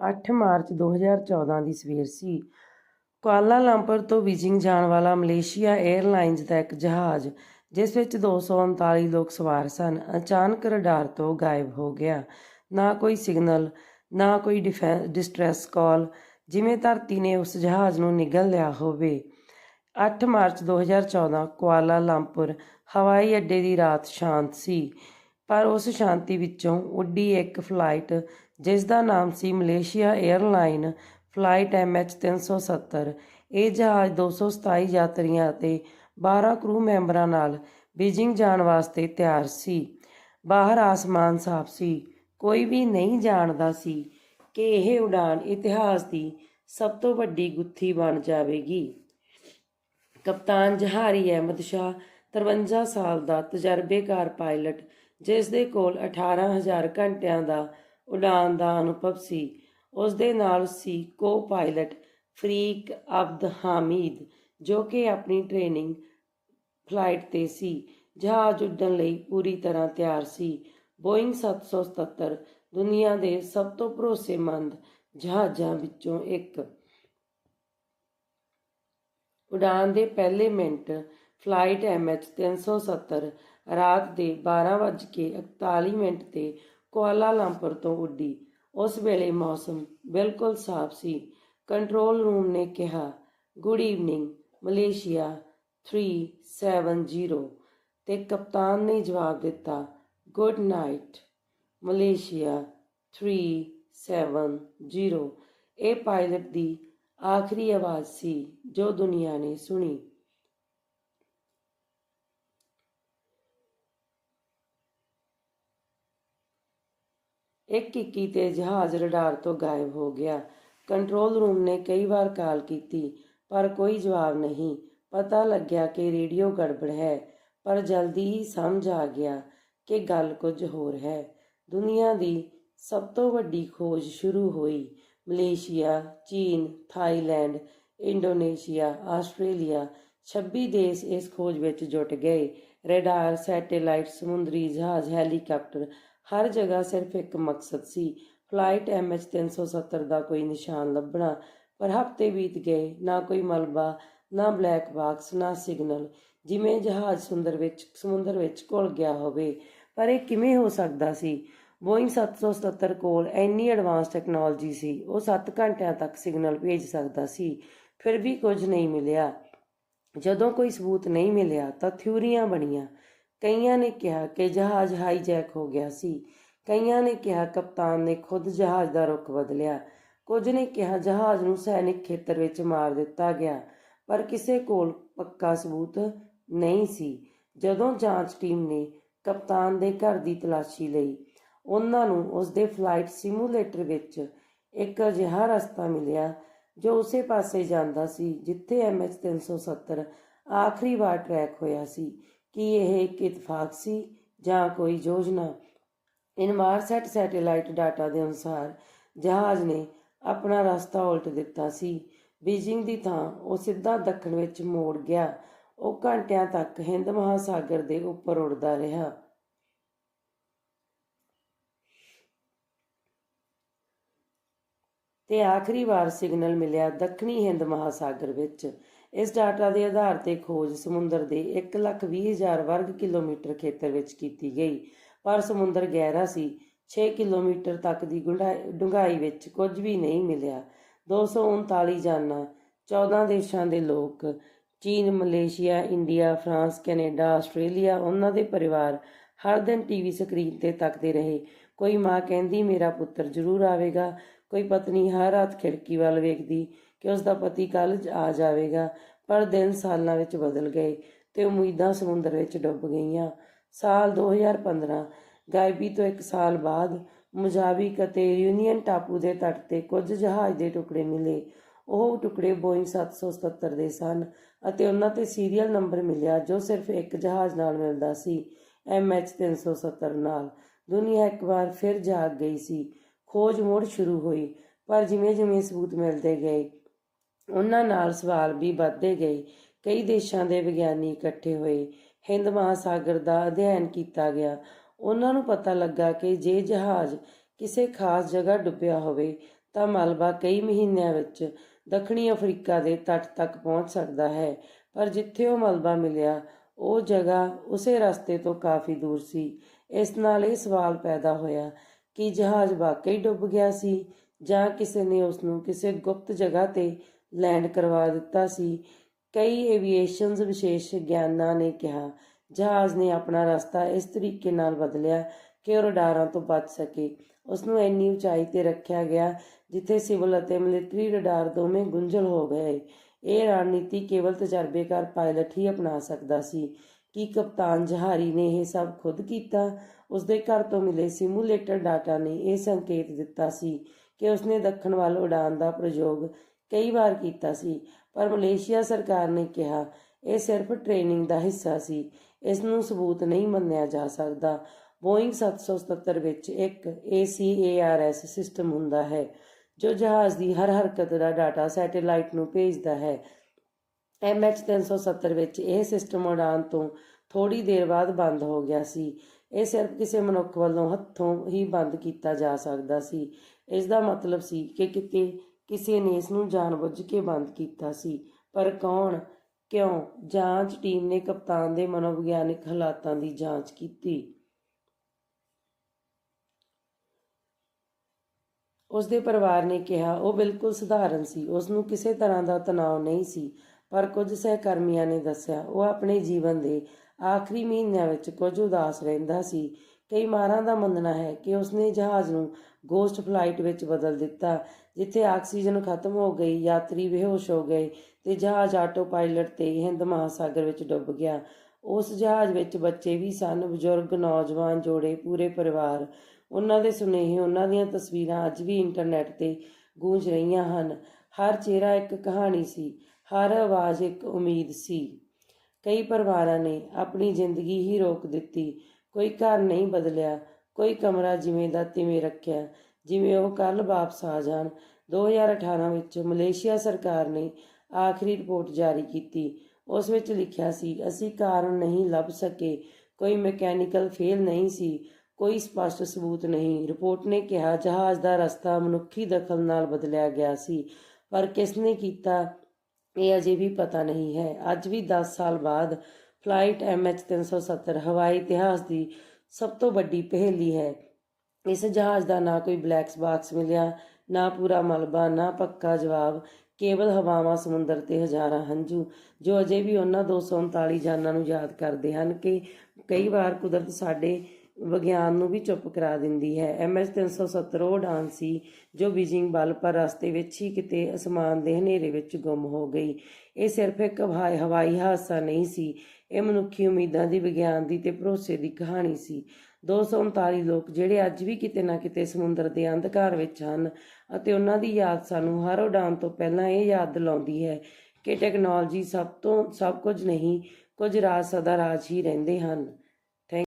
8 March 2014 ਦੀ ਸਵੇਰ ਸੀ। Kuala Lumpur ਤੋਂ Beijing ਜਾਣ ਵਾਲਾ ਮਲੇਸ਼ੀਆ 에ਅਰਲਾਈਨਜ਼ ਦਾ ਇੱਕ ਜਹਾਜ਼, ਜਿਸ ਵਿੱਚ 239 ਲੋਕ ਸਵਾਰ ਸਨ, ਅਚਾਨਕ ਰਡਾਰ ਤੋਂ ਗਾਇਬ ਹੋ ਗਿਆ। ਨਾ ਕੋਈ ਸਿਗਨਲ, ਨਾ ਕੋਈ ਡਿਸਟ੍ਰੈਸ ਕਾਲ, ਜਿਵੇਂ ਧਰਤੀ ਨੇ ਉਸ ਜਹਾਜ਼ ਨੂੰ ਨਿਗਲ ਲਿਆ ਹੋਵੇ। 8 ਮਾਰਚ 2014 ਕੁਆਲਾਲੰਪੁਰ ਹਵਾਈ ਅੱਡੇ ਦੀ ਰਾਤ ਸ਼ਾਂਤ ਸੀ, ਪਰ ਉਸ ਸ਼ਾਂਤੀ ਵਿੱਚੋਂ ਉੱਡੀ ਇੱਕ ਫਲਾਈਟ ਜਿਸ ਦਾ ਨਾਮ ਸੀ ਮਲੇਸ਼ੀਆ 에ਅਰਲਾਈਨ ਫਲਾਈਟ MH370 ਇਹ ਜਹਾਜ਼ 227 ਯਾਤਰੀਆਂ ਅਤੇ 12 ਕਰੂ ਮੈਂਬਰਾਂ ਨਾਲ ਬੀਜਿੰਗ ਜਾਣ ਵਾਸਤੇ ਤਿਆਰ ਸੀ। ਬਾਹਰ ਆਸਮਾਨ ਸਾਫ਼ ਸੀ। ਕੋਈ ਵੀ ਨਹੀਂ ਜਾਣਦਾ ਸੀ ਕਿ ਇਹ ਉਡਾਨ ਇਤਿਹਾਸ ਦੀ ਸਭ ਤੋਂ ਵੱਡੀ ਗੁੱਥੀ ਬਣ ਜਾਵੇਗੀ। ਕਪਤਾਨ ਜਹਾਰੀ ਅਹਿਮਦ ਸ਼ਾਹ 53 ਸਾਲ ਦਾ ਤਜਰਬੇਕਾਰ ਪਾਇਲਟ ਜਿਸ ਦੇ ਕੋਲ 18000 ਘੰਟਿਆਂ ਦਾ ਉਡਾਨ ਦਾ ਅਨੁਭਵ ਸੀ। ਉਸ ਦੇ ਨਾਲ ਸੀ ਕੋ ਪਾਇਲਟ ਫਰੀਕ ਅਬਦ ਹਾਮਿਦ ਜੋ ਕਿ ਆਪਣੀ ਟ੍ਰੇਨਿੰਗ ਫਲਾਈਟ ਤੇ ਸੀ। ਜਹਾਜ਼ ਉੱਡਣ ਲਈ ਪੂਰੀ ਤਰ੍ਹਾਂ ਤਿਆਰ ਸੀ। ਬੋਇੰਗ 777 ਦੁਨੀਆ ਦੇ ਸਭ ਤੋਂ ਭਰੋਸੇਮੰਦ ਜਹਾਜ਼ਾਂ ਵਿੱਚੋਂ ਇੱਕ। ਉਡਾਨ ਦੇ ਪਹਿਲੇ ਮਿੰਟ ਫਲਾਈਟ MH370 ਰਾਤ ਦੇ 12:41 ਮਿੰਟ ਤੇ ਕੁਆਲਾਲੰਪੁਰ ਤੋਂ ਉੱਡੀ। ਉਸ ਵੇਲੇ ਮੌਸਮ ਬਿਲਕੁਲ ਸਾਫ਼ ਸੀ। ਕੰਟਰੋਲ ਰੂਮ ਨੇ ਕਿਹਾ, ਗੁੱਡ ਈਵਨਿੰਗ, ਮਲੇਸ਼ੀਆ 370 ਤੇ ਕਪਤਾਨ ਨੇ ਜਵਾਬ ਦਿੱਤਾ, ਗੁੱਡ ਨਾਈਟ, ਮਲੇਸ਼ੀਆ 370 ਇਹ ਪਾਇਲਟ ਦੀ ਆਖਰੀ ਆਵਾਜ਼ ਸੀ ਜੋ ਦੁਨੀਆ ਨੇ ਸੁਣੀ। ਇੱਕ ਇੱਕੀ ਤੇ ਜਹਾਜ਼ ਰਡਾਰ ਤੋਂ ਗਾਇਬ ਹੋ ਗਿਆ। ਕੰਟਰੋਲ ਰੂਮ ਨੇ ਕਈ ਵਾਰ ਕਾਲ ਕੀਤੀ, ਪਰ ਕੋਈ ਜਵਾਬ ਨਹੀਂ। ਪਤਾ ਲੱਗਿਆ ਕਿ ਰੇਡੀਓ ਗੜਬੜ ਹੈ, ਪਰ ਜਲਦੀ ਹੀ ਸਮਝ ਆ ਗਿਆ ਕਿ ਗੱਲ ਕੁਝ ਹੋਰ ਹੈ। ਦੁਨੀਆ ਦੀ ਸਭ ਤੋਂ ਵੱਡੀ ਖੋਜ ਸ਼ੁਰੂ ਹੋਈ। ਮਲੇਸ਼ੀਆ, ਚੀਨ, ਥਾਈਲੈਂਡ, ਇੰਡੋਨੇਸ਼ੀਆ, ਆਸਟ੍ਰੇਲੀਆ 26 ਦੇਸ਼ ਇਸ ਖੋਜ ਵਿੱਚ ਜੁਟ ਗਏ। ਰਡਾਰ ਸੈਟੇਲਾਈਟ ਸਮੁੰਦਰੀ ਜਹਾਜ਼, ਹੈਲੀਕਾਪਟਰ ਹਰ ਜਗ੍ਹਾ ਸਿਰਫ ਇੱਕ ਮਕਸਦ ਸੀ। ਫਲਾਈਟ MH370 ਦਾ ਕੋਈ ਨਿਸ਼ਾਨ ਲੱਭਣਾ। ਪਰ ਹਫ਼ਤੇ ਬੀਤ ਗਏ, ਨਾ ਕੋਈ ਮਲਬਾ, ਨਾ ਬਲੈਕ ਬਾਕਸ ਨਾ ਸਿਗਨਲ ਜਿਵੇਂ ਜਹਾਜ਼ ਸੁੰਦਰ ਵਿੱਚ, ਸਮੁੰਦਰ ਵਿੱਚ ਘੁਲ ਗਿਆ ਹੋਵੇ। ਪਰ ਇਹ ਕਿਵੇਂ ਹੋ ਸਕਦਾ ਸੀ? ਬੋਇੰਗ 777 ਕੋਲ ਇੰਨੀ ਐਡਵਾਂਸ ਟੈਕਨੋਲੋਜੀ ਸੀ, ਉਹ 7 ਘੰਟਿਆਂ ਤੱਕ ਸਿਗਨਲ ਭੇਜ ਸਕਦਾ ਸੀ। ਫਿਰ ਵੀ ਕੁਝ ਨਹੀਂ ਮਿਲਿਆ। ਜਦੋਂ ਕੋਈ ਸਬੂਤ ਨਹੀਂ ਮਿਲਿਆ, ਤਾਂ ਥਿਊਰੀਆਂ ਬਣੀਆਂ। ਕਈਆਂ ਨੇ ਕਿਹਾ ਕਿ ਜਹਾਜ਼ ਹਾਈਜੈਕ ਹੋ ਗਿਆ ਸੀ। ਕਈਆਂ ਨੇ ਕਿਹਾ ਕਪਤਾਨ ਨੇ ਖੁਦ ਜਹਾਜ਼ ਦਾ ਰੁਖ ਬਦਲਿਆ। ਕੁਝ ਨੇ ਕਿਹਾ ਜਹਾਜ਼ ਨੂੰ ਸੈਨਿਕ ਖੇਤਰ ਵਿੱਚ ਮਾਰ ਦਿੱਤਾ ਗਿਆ, ਪਰ ਕਿਸੇ ਕੋਲ ਪੱਕਾ ਸਬੂਤ ਨਹੀਂ ਸੀ। ਜਦੋਂ ਜਾਂਚ ਟੀਮ ਨੇ ਕਪਤਾਨ ਦੇ ਘਰ ਦੀ ਤਲਾਸ਼ੀ ਲਈ, ਉਹਨਾਂ ਨੂੰ ਉਸ ਦੇ ਫਲਾਈਟ ਸਿਮੂਲੇਟਰ ਵਿੱਚ ਇੱਕ ਅਜਿਹਾ ਰਸਤਾ ਮਿਲਿਆ ਜੋ ਉਸੇ ਪਾਸੇ ਜਾਂਦਾ ਸੀ ਜਿੱਥੇ MH370 ਆਖਰੀ ਵਾਰ ਟਰੈਕ ਹੋਇਆ ਸੀ। ਕੀ ਇਹ ਇੱਕ ਇਤਫਾਕ ਸੀ ਜਾਂ ਕੋਈ ਯੋਜਨਾ? ਇਨਮਾਰਸੈਟ ਸੈਟੇਲਾਈਟ ਡਾਟਾ ਦੇ ਅਨੁਸਾਰ ਜਹਾਜ਼ ਨੇ ਆਪਣਾ ਰਸਤਾ ਉਲਟ ਦਿੱਤਾ ਸੀ। ਬੀਜਿੰਗ ਦੀ ਥਾਂ ਉਹ ਸਿੱਧਾ ਦੱਖਣ ਵਿੱਚ ਮੋੜ ਗਿਆ। ਉਹ ਘੰਟਿਆਂ ਤੱਕ ਹਿੰਦ ਮਹਾਸਾਗਰ ਦੇ ਉੱਪਰ ਉੱਡਦਾ ਰਿਹਾ। ਤੇ ਆਖਰੀ ਵਾਰ ਸਿਗਨਲ ਮਿਲਿਆ ਦੱਖਣੀ ਹਿੰਦ ਮਹਾਸਾਗਰ ਵਿੱਚ। ਇਸ ਡਾਟਾ ਦੇ ਆਧਾਰ ਤੇ ਖੋਜ ਸਮੁੰਦਰ ਦੇ 1,20,000 ਵਰਗ ਕਿਲੋਮੀਟਰ ਖੇਤਰ ਵਿੱਚ ਕੀਤੀ ਗਈ। ਪਰ ਸਮੁੰਦਰ ਗਹਿਰਾ ਸੀ। 6 ਕਿਲੋਮੀਟਰ ਤੱਕ ਦੀ ਡੂੰਘਾਈ ਵਿੱਚ ਕੁਝ ਵੀ ਨਹੀਂ ਮਿਲਿਆ। 239 ਜਾਨਾਂ 14 ਦੇਸ਼ਾਂ ਦੇ ਲੋਕ ਚੀਨ Malaysia India France Canada Australia ਉਹਨਾਂ ਦੇ ਪਰਿਵਾਰ ਹਰ ਦਿਨ ਟੀਵੀ ਸਕਰੀਨ ਤੇ ਤੱਕਦੇ ਰਹੇ। ਕੋਈ ਮਾਂ ਕਹਿੰਦੀ ਮੇਰਾ ਪੁੱਤਰ ਜ਼ਰੂਰ ਆਵੇਗਾ। ਕੋਈ ਪਤਨੀ ਹਰ ਰਾਤ ਖਿੜਕੀ ਵੱਲ ਵੇਖਦੀ ਕਿ ਉਸ ਦਾ ਪਤੀ ਕੱਲ੍ਹ ਆ ਜਾਵੇਗਾ, ਪਰ ਦਿਨ ਸਾਲਾਂ ਵਿੱਚ ਬਦਲ ਗਏ ਤੇ ਉਮੀਦਾਂ ਸਮੁੰਦਰ ਵਿੱਚ ਡੁੱਬ ਗਈਆਂ। ਸਾਲ 2015 ਗਾਇਬੀ ਤੋਂ ਇੱਕ ਸਾਲ ਬਾਅਦ ਮੁਜ਼ਾਬਿਕ ਅਤੇ ਯੂਨੀਅਨ ਟਾਪੂ ਦੇ ਤੱਟ ਤੇ ਕੁਝ ਜਹਾਜ਼ ਦੇ ਟੁਕੜੇ ਮਿਲੇ। ਉਹ ਟੁਕੜੇ ਬੋਇੰਗ 777 ਦੇ ਸਨ ਅਤੇ ਉਹਨਾਂ ਤੇ ਸੀਰੀਅਲ ਨੰਬਰ ਮਿਲਿਆ ਜੋ ਸਿਰਫ ਇੱਕ ਜਹਾਜ਼ ਨਾਲ ਮਿਲਦਾ ਸੀ MH370 ਨਾਲ। ਦੁਨੀਆ ਇੱਕ ਵਾਰ ਫਿਰ ਜਾਗ ਗਈ ਸੀ। ਖੋਜ ਮੁੜ ਸ਼ੁਰੂ ਹੋਈ, ਪਰ ਜਿਵੇਂ ਜਿਵੇਂ ਸਬੂਤ ਮਿਲਦੇ ਗਏ ਉਹਨਾਂ ਨਾਲ ਸਵਾਲ ਵੀ ਵੱਧਦੇ ਗਏ। ਕਈ ਦੇਸ਼ਾਂ ਦੇ ਵਿਗਿਆਨੀ ਇਕੱਠੇ ਹੋਏ। ਹਿੰਦ ਮਹਾਸਾਗਰ ਦਾ ਅਧਿਐਨ ਕੀਤਾ ਗਿਆ। ਉਹਨਾਂ ਨੂੰ ਪਤਾ ਲੱਗਾ ਕਿ ਜੇ ਜਹਾਜ਼ ਕਿਸੇ ਖਾਸ ਜਗ੍ਹਾ ਡੁੱਬਿਆ ਹੋਵੇ, ਤਾਂ ਮਲਬਾ ਕਈ ਮਹੀਨਿਆਂ ਵਿੱਚ ਦੱਖਣੀ ਅਫਰੀਕਾ ਦੇ ਤੱਟ ਤੱਕ ਪਹੁੰਚ ਸਕਦਾ ਹੈ। ਪਰ ਜਿੱਥੇ ਉਹ ਮਲਬਾ ਮਿਲਿਆ, ਉਹ ਜਗ੍ਹਾ ਉਸੇ ਰਸਤੇ ਤੋਂ ਕਾਫੀ ਦੂਰ ਸੀ। ਇਸ ਨਾਲ ਇਹ ਸਵਾਲ ਪੈਦਾ ਹੋਇਆ ਕਿ ਜਹਾਜ਼ ਵਾਕਈ ਡੁੱਬ ਗਿਆ ਸੀ ਜਾਂ ਕਿਸੇ ਨੇ ਉਸ ਨੂੰ ਕਿਸੇ ਗੁਪਤ ਜਗ੍ਹਾ ਤੇ ਲੈਂਡ ਕਰਵਾ ਦਿੱਤਾ ਸੀ। ਕਈ ਏਵੀਏਸ਼ਨਸ ਵਿਸ਼ੇਸ਼ ਗਿਆਨਾਂ ਨੇ ਕਿਹਾ, ਜਹਾਜ਼ ਨੇ ਆਪਣਾ ਰਸਤਾ ਇਸ ਤਰੀਕੇ ਨਾਲ ਬਦਲਿਆ ਕਿ ਉਹ ਰਡਾਰਾਂ ਤੋਂ ਬਚ ਸਕੇ। ਉਸ ਨੂੰ ਇੰਨੀ ਉਚਾਈ ਤੇ ਰੱਖਿਆ ਗਿਆ ਜਿੱਥੇ ਸਿਵਲ ਅਤੇ ਮਿਲਟਰੀ ਰਡਾਰ ਦੋਵੇਂ ਗੁੰਝਲ ਹੋ ਗਏ। ਇਹ ਰਣਨੀਤੀ ਕੇਵਲ ਤਜਰਬੇਕਾਰ ਪਾਇਲਟ ਹੀ ਅਪਣਾ ਸਕਦਾ ਸੀ ਕੀ ਕਪਤਾਨ ਜਹਾਰੀ ਨੇ ਇਹ ਸਭ ਖੁਦ ਕੀਤਾ। ਉਸਦੇ ਘਰ ਤੋਂ ਮਿਲੇ ਸਿਮੂਲੇਟਰ ਡਾਟਾ ਨੇ ਇਹ ਸੰਕੇਤ ਦਿੱਤਾ ਸੀ ਕਿ ਉਸਨੇ ਦੱਖਣ ਵੱਲ ਉਡਾਣ ਦਾ ਪ੍ਰਯੋਗ ਕਈ ਵਾਰ ਕੀਤਾ ਸੀ, ਪਰ ਮਲੇਸ਼ੀਆ ਸਰਕਾਰ ਨੇ ਕਿਹਾ, ਇਹ ਸਿਰਫ ਟ੍ਰੇਨਿੰਗ ਦਾ ਹਿੱਸਾ ਸੀ ਇਸ ਨੂੰ ਸਬੂਤ ਨਹੀਂ ਮੰਨਿਆ ਜਾ ਸਕਦਾ। ਬੋਇੰਗ 777 ਵਿੱਚ ਇੱਕ ACARS ਸਿਸਟਮ ਹੁੰਦਾ ਹੈ, ਜੋ ਜਹਾਜ਼ ਦੀ ਹਰ ਹਰਕਤ ਦਾ ਡਾਟਾ ਸੈਟੇਲਾਈਟ ਨੂੰ ਭੇਜਦਾ ਹੈ। MH370 ਵਿੱਚ ਇਹ ਸਿਸਟਮ ਉਡਾਨ ਤੋਂ ਥੋੜੀ ਦੇਰ ਬਾਅਦ ਬੰਦ ਹੋ ਗਿਆ ਸੀ। ਇਹ ਸਿਰਫ ਕਿਸੇ ਮਨੁੱਖ ਵੱਲੋਂ ਹੱਥੋਂ ਹੀ ਬੰਦ ਕੀਤਾ ਜਾ ਸਕਦਾ ਸੀ। ਇਸ ਦਾ ਮਤਲਬ ਸੀ ਕਿ ਕਿਤੇ ਕਿਸੇ ਨੇ ਇਸ ਨੂੰ ਜਾਣਬੁੱਝ ਕੇ ਬੰਦ ਕੀਤਾ ਸੀ। ਪਰ ਕੌਣ? ਕਿਉਂ? ਜਾਂਚ ਟੀਮ ਨੇ ਕਪਤਾਨ ਦੇ ਮਨੋਵਿਗਿਆਨਿਕ ਹਾਲਾਤਾਂ ਦੀ ਜਾਂਚ ਕੀਤੀ। ਉਸ ਦੇ ਪਰਿਵਾਰ ਨੇ ਕਿਹਾ, ਉਹ ਬਿਲਕੁਲ ਸਧਾਰਨ ਸੀ। ਉਸ ਨੂੰ ਕਿਸੇ ਤਰ੍ਹਾਂ ਦਾ ਤਣਾਅ ਨਹੀਂ ਸੀ, ਪਰ ਕੁਝ ਸਹਿਕਰਮੀਆਂ ਨੇ ਦੱਸਿਆ, ਉਹ ਆਪਣੇ ਜੀਵਨ ਦੇ ਆਖਰੀ ਮਹੀਨਿਆਂ ਵਿੱਚ ਕੁਝ ਉਦਾਸ ਰਹਿੰਦਾ ਸੀ। ਕਈ ਮਾਰਾਂ ਦਾ ਮੰਨਣਾ ਹੈ ਕਿ ਉਸਨੇ ਜਹਾਜ਼ ਨੂੰ ਗੋਸਟ ਫਲਾਈਟ ਵਿੱਚ ਬਦਲ ਦਿੱਤਾ ਜਿੱਥੇ ਆਕਸੀਜਨ ਖਤਮ ਹੋ ਗਈ, ਯਾਤਰੀ ਬੇਹੋਸ਼ ਹੋ ਗਏ ਤੇ ਜਹਾਜ਼ ਆਟੋ ਪਾਇਲਟ ਤੇ ਹਿੰਦ ਮਹਾਸਾਗਰ ਵਿੱਚ ਡੁੱਬ ਗਿਆ। ਉਸ ਜਹਾਜ਼ ਵਿੱਚ ਬੱਚੇ ਵੀ ਸਨ, ਬਜ਼ੁਰਗ, ਨੌਜਵਾਨ, ਜੋੜੇ, ਪੂਰੇ ਪਰਿਵਾਰ। ਉਹਨਾਂ ਦੇ ਸੁਨੇਹੇ, ਉਹਨਾਂ ਦੀਆਂ ਤਸਵੀਰਾਂ ਅੱਜ ਵੀ ਇੰਟਰਨੈਟ ਤੇ ਗੂੰਜ ਰਹੀਆਂ ਹਨ। ਹਰ ਚਿਹਰਾ ਇੱਕ ਕਹਾਣੀ ਸੀ, ਹਰ ਆਵਾਜ਼ ਇੱਕ ਉਮੀਦ ਸੀ। ਕਈ ਪਰਿਵਾਰਾਂ ਨੇ ਆਪਣੀ ਜ਼ਿੰਦਗੀ ਹੀ ਰੋਕ ਦਿੱਤੀ। ਕੋਈ ਘਰ ਨਹੀਂ ਬਦਲਿਆ, ਕੋਈ ਕਮਰਾ ਜਿਵੇਂ ਦਾ ਤਿਵੇਂ ਰੱਖਿਆ। ਜਿਵੇਂ ਉਹ ਕੱਲ ਵਾਪਸ ਆ ਜਾਣ। 2018 ਵਿੱਚ ਮਲੇਸ਼ੀਆ ਸਰਕਾਰ ਨੇ ਆਖਰੀ ਰਿਪੋਰਟ ਜਾਰੀ ਕੀਤੀ। ਉਸ ਵਿੱਚ ਲਿਖਿਆ ਸੀ, ਅਸੀਂ ਕਾਰਨ ਨਹੀਂ ਲੱਭ ਸਕੇ। ਕੋਈ ਮੈਕੈਨੀਕਲ ਫੇਲ ਨਹੀਂ ਸੀ। ਕੋਈ ਸਪਸ਼ਟ ਸਬੂਤ ਨਹੀਂ। ਰਿਪੋਰਟ ਨੇ ਕਿਹਾ, ਜਹਾਜ਼ ਦਾ ਰਸਤਾ ਮਨੁੱਖੀ ਦਖਲ ਨਾਲ ਬਦਲਿਆ ਗਿਆ ਸੀ। ਪਰ ਕਿਸ ਨੇ ਕੀਤਾ, ਇਹ ਅਜੇ ਵੀ ਪਤਾ ਨਹੀਂ ਹੈ। ਅੱਜ ਵੀ 10 ਸਾਲ ਬਾਅਦ ਫਲਾਈਟ MH370 ਹਵਾਈ ਇਤਿਹਾਸ ਦੀ ਸਭ ਤੋਂ ਵੱਡੀ ਪਹੇਲੀ ਹੈ। ਇਸ ਜਹਾਜ਼ ਦਾ ਨਾ ਕੋਈ ਬਲੈਕ ਬਾਕਸ ਮਿਲਿਆ, ਨਾ ਪੂਰਾ ਮਲਬਾ, ਨਾ ਪੱਕਾ ਜਵਾਬ, ਕੇਵਲ ਹਵਾਵਾਂ, ਸਮੁੰਦਰ ਤੇ ਹਜ਼ਾਰਾਂ ਹੰਝੂ, ਜੋ ਅਜੇ ਵੀ ਉਹਨਾਂ 239 ਜਾਨਾਂ ਨੂੰ ਯਾਦ ਕਰਦੇ ਹਨ ਕਿ ਕਈ ਵਾਰ ਕੁਦਰਤ ਸਾਡੇ ਵਿਗਿਆਨ ਨੂੰ ਵੀ ਚੁੱਪ ਕਰਾ ਦਿੰਦੀ ਹੈ। MH370 ਉਹ ਉਡਾਨ ਸੀ ਜੋ ਬੀਜਿੰਗ ਬਲ ਪਰ ਰਸਤੇ ਵਿੱਚ ਹੀ ਕਿਤੇ ਅਸਮਾਨ ਦੇ ਹਨੇਰੇ ਵਿੱਚ ਗੁੰਮ ਹੋ ਗਈ। ਇਹ ਸਿਰਫ ਇੱਕ ਹਵਾਈ ਹਵਾਈ ਹਾਦਸਾ ਨਹੀਂ ਸੀ ਇਹ ਮਨੁੱਖੀ ਉਮੀਦਾਂ ਦੀ ਵਿਗਿਆਨ ਦੀ ਤੇ ਭਰੋਸੇ ਦੀ ਕਹਾਣੀ ਸੀ। 239 ਲੋਕ ਜਿਹੜੇ ਅੱਜ ਵੀ ਕਿਤੇ ਨਾ ਕਿਤੇ ਸਮੁੰਦਰ ਦੇ ਅੰਧਕਾਰ ਵਿੱਚ ਹਨ ਅਤੇ ਉਹਨਾਂ ਦੀ ਯਾਦ ਸਾਨੂੰ ਹਰ ਉਡਾਨ ਤੋਂ ਪਹਿਲਾਂ ਇਹ ਯਾਦ ਦਿਲਾਉਂਦੀ ਹੈ ਕਿ ਟੈਕਨੋਲੋਜੀ ਸਭ ਤੋਂ ਸਭ ਕੁਝ ਨਹੀਂ, ਕੁਝ ਰਾਜ ਸਦਾ ਰਾਜ ਹੀ ਰਹਿੰਦੇ ਹਨ।